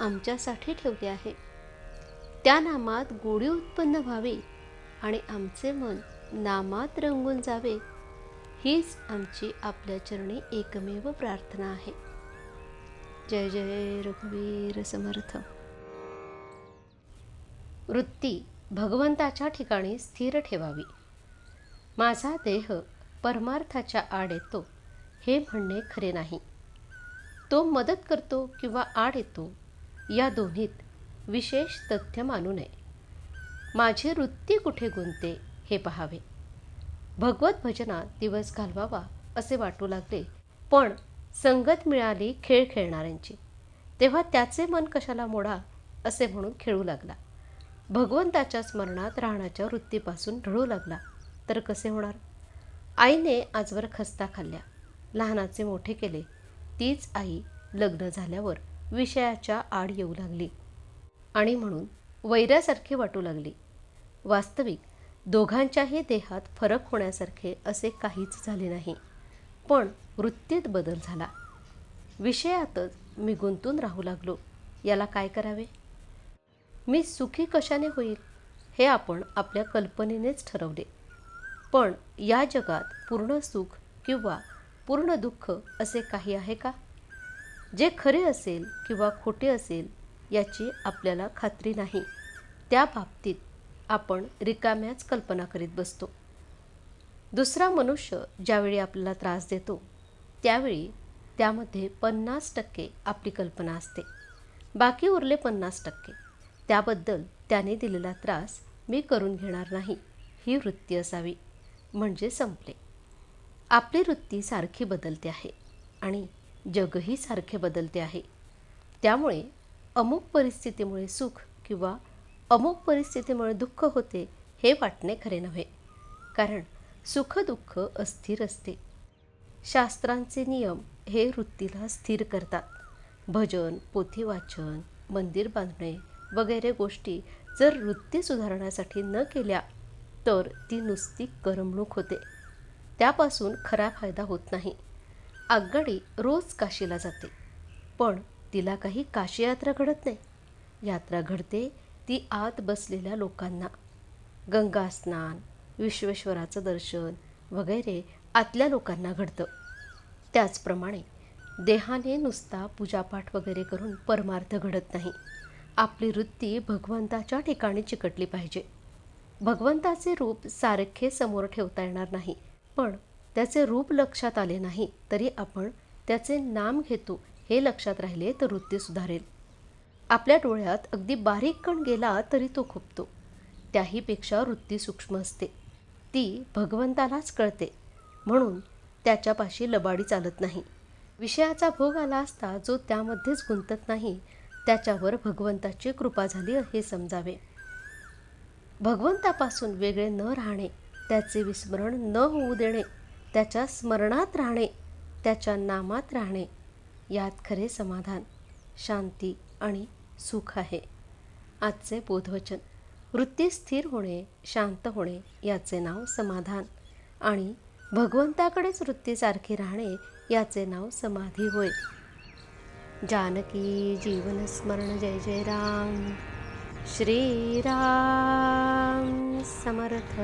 आमच्यासाठी ठेवले आहे. त्या नामात गोडी उत्पन्न व्हावी आणि आमचे मन नामात रंगून जावे हीच आमची आपल्या चरणी एकमेव प्रार्थना आहे. जय जय रघुवीर समर्थ. वृत्ती भगवंताच्या ठिकाणी स्थिर ठेवावी. माझा देह परमार्थाच्या आड येतो हे म्हणणे खरे नाही. तो मदत करतो किंवा आड येतो या दोन्हीत विशेष तथ्य मानू नये. माझी वृत्ती कुठे गुंतते हे पहावे. भगवत भजनात दिवस घालवावा असे वाटू लागले पण संगत मिळाली खेळ खेळणाऱ्यांची. तेव्हा त्याचे मन कशाला मोडा असे म्हणून खेळू लागला. भगवंताच्या स्मरणात राहण्याच्या वृत्तीपासून ढळू लागला. तर कसे होणार? आईने आजवर खस्ता खाल्ल्या. लहानाचे मोठे केले. तीच आई लग्न झाल्यावर विषयाच्या आड येऊ लागली. आणि म्हणून वैऱ्यासारखी वाटू लागली. वास्तविक दोघांच्याही देहात फरक होण्यासारखे असे काहीच झाले नाही. पण वृत्तीत बदल झाला. विषयातच मी गुंतून राहू लागलो. याला काय करावे? मी सुखी कशाने होईल? हे आपण आपल्या कल्पनेनेच ठरवले. पण या जगात पूर्ण सुख किंवा पूर्ण दुःख असे काही आहे का? जे खरे असेल किंवा खोटे असेल याची आपल्याला खात्री नाही. त्या बाबतीत आपण रिकाम्याच कल्पना करीत बसतो. दुसरा मनुष्य ज्यावेळी आपल्याला त्रास देतो त्यावेळी त्यामध्ये पन्नास टक्के आपली कल्पना असते. बाकी उरले पन्नास टक्के त्याबद्दल त्याने दिलेला त्रास मी करून घेणार नाही ही वृत्ती असावी. म्हणजे संपले. आपली वृत्ती सारखी बदलते आहे आणि जगही सारखे बदलते आहे. त्यामुळे अमुक परिस्थितीमुळे सुख किंवा अमुक परिस्थितीमुळे दुःख होते हे वाटणे खरे नव्हे. कारण सुखदुःख अस्थिर असते. शास्त्रांचे नियम हे वृत्तीला स्थिर करतात. भजन पोथी वाचन मंदिर बांधणे वगैरे गोष्टी जर वृत्ती सुधारण्यासाठी न केल्या तर ती नुसती करमणूक होते. त्यापासून खरा फायदा होत नाही. आगगाडी रोज काशीला जाते. पण तिला काही काशी यात्रा घडत नाही. यात्रा घडते ती आत बसलेल्या लोकांना. गंगा स्नान विश्वेश्वराचं दर्शन वगैरे आतल्या लोकांना घडतं. त्याचप्रमाणे देहाने नुसता पूजापाठ वगैरे करून परमार्थ घडत नाही. आपली वृत्ती भगवंताच्या ठिकाणी चिकटली पाहिजे. भगवंताचे रूप सारखे समोर ठेवता येणार नाही. पण त्याचे रूप लक्षात आले नाही तरी आपण त्याचे नाम घेतो हे लक्षात राहिले तर वृत्ती सुधारेल. आपल्या डोळ्यात अगदी बारीक कण गेला तरी तो खुपतो. त्याहीपेक्षा वृत्ती सूक्ष्म असते. ती भगवंतालाच कळते. म्हणून त्याच्यापाशी लबाडी चालत नाही. विषयाचा भोग आला असता जो त्यामध्येच गुंतत नाही त्याच्यावर भगवंताची कृपा झाली हे समजावे. भगवंतापासून वेगळे न राहणे त्याचे विस्मरण न होऊ देणे त्याच्या स्मरणात राहणे त्याच्या नामात राहणे यात खरे समाधान शांती आणि सुख आहे. आजचे बोधवचन वृत्ती स्थिर होणे शांत होणे याचे नाव समाधान आणि भगवंताकडेच वृत्तीसारखी राहणे याचे नाव समाधी होय. जानकी जीवन स्मरण जय जय राम. श्रीराम समर्थ.